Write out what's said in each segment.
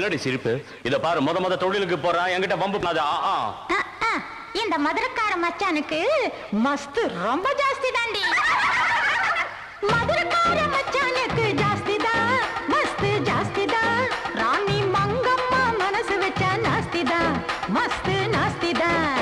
என்னடி சிரிப்பு? இத பாரு முத முத தொழிலுக்கு போறான் என்கிட்ட பம்பு இந்த மதுரக்கார மச்சானுக்கு மஸ்து ரொம்ப ஜாஸ்தி தாண்டி மதுரக்கார மச்சானுக்கு ஜாஸ்தி தான் மஸ்து ஜாஸ்தி தான் ராணி மங்கம்மா மனசு வச்சா நாஸ்தி தான் மஸ்து நாஸ்தி தான்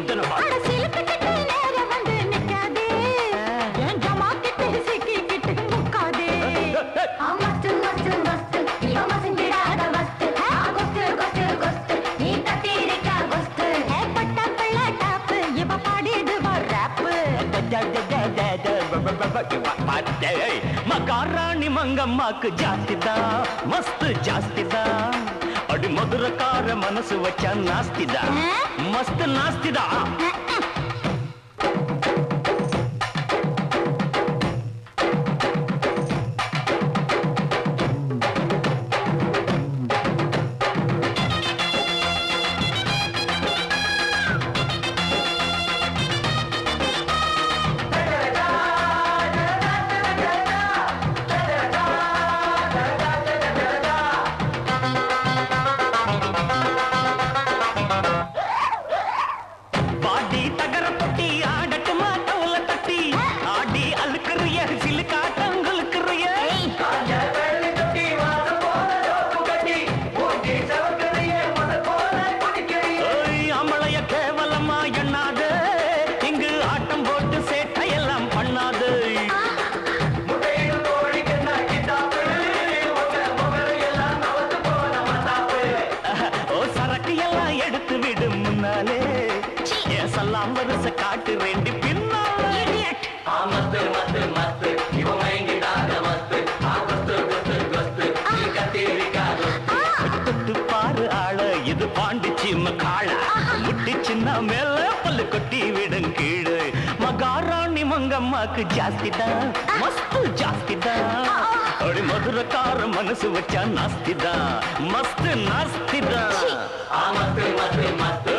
வந்தனமா மகாராணி மங்கம்மாக்கு ஜாஸ்திதான் மஸ்து ஜாஸ்திதான் ಅಡಿ ಮಧುರಕಾರ ಮನಸ್ಸು ವಚನ ನಾಸ್ತಿದ ಮಸ್ತ್ ನಾಸ್ತಿದ. அம்பரச காட்டு ரெண்டு இது பாண்டிச்சிம் காளா. முட்டி சின்ன மேல பல்லு கொட்டி விடும் கீழே. மகாராணி மங்கம்மாக்கு ஜாஸ்திதான் மஸ்து ஜாஸ்திதான் அப்படி மதுரக்கார மனசு வச்சா நாஸ்திதான் மஸ்து நாஸ்திதான் மஸ்து மஸ்து மஸ்து